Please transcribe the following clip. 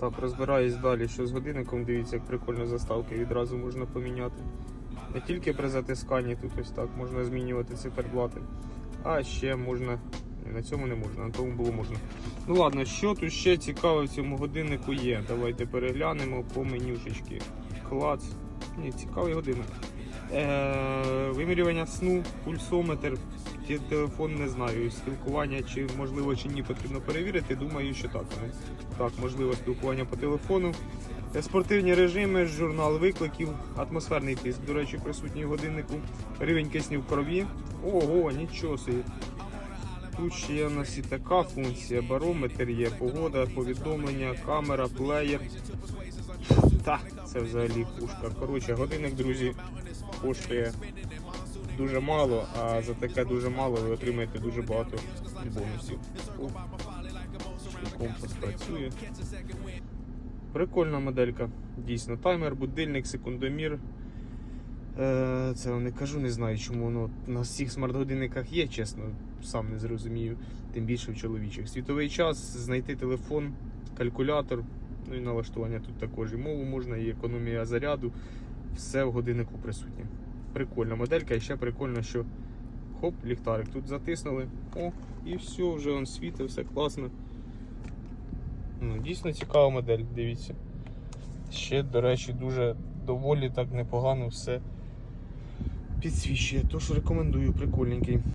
Так, розбираюсь далі, що з годинником. Дивіться, як прикольно заставки відразу можна поміняти. Не тільки при затисканні тут ось так можна змінювати циферблати, а ще можна. На цьому не можна, на тому було можна. Ну ладно, що тут ще цікаве в цьому годиннику є? Давайте переглянемо по менюшечки. Клац. Ні, цікавий годинник. Е, вимірювання сну, пульсометр, ті- телефон не знаю. Спілкування чи можливо чи ні потрібно перевірити. Думаю, що так. Так, можливо, спілкування по телефону. Е, Спортивні режими, журнал викликів, атмосферний тиск, до речі, присутній годиннику. Рівень кисню в крові. Ого, нічого собі. Тут ще є у нас і така функція. Барометр є, погода, повідомлення, камера, плеєр. Та, це взагалі пушка. Коротше, годинник, друзі, коштує дуже мало, а за таке дуже мало ви отримаєте дуже багато бонусів. Компас працює. Прикольна моделька. Дійсно, таймер, будильник, секундомір. Е, Це не кажу, не знаю, чому воно на всіх смарт-годинниках є, чесно, сам не зрозумію, тим більше в чоловічих. Світовий час, знайти телефон, калькулятор, ну і налаштування тут також і мову можна, і економія заряду. Все в годиннику присутнє. Прикольна моделька, і ще прикольно, що хоп, ліхтарик тут затиснули. О, і все, вже он світить, все класно. Ну, дійсно цікава модель, дивіться. Ще, до речі, дуже доволі так непогано все підсвічує. Тож рекомендую, прикольненький.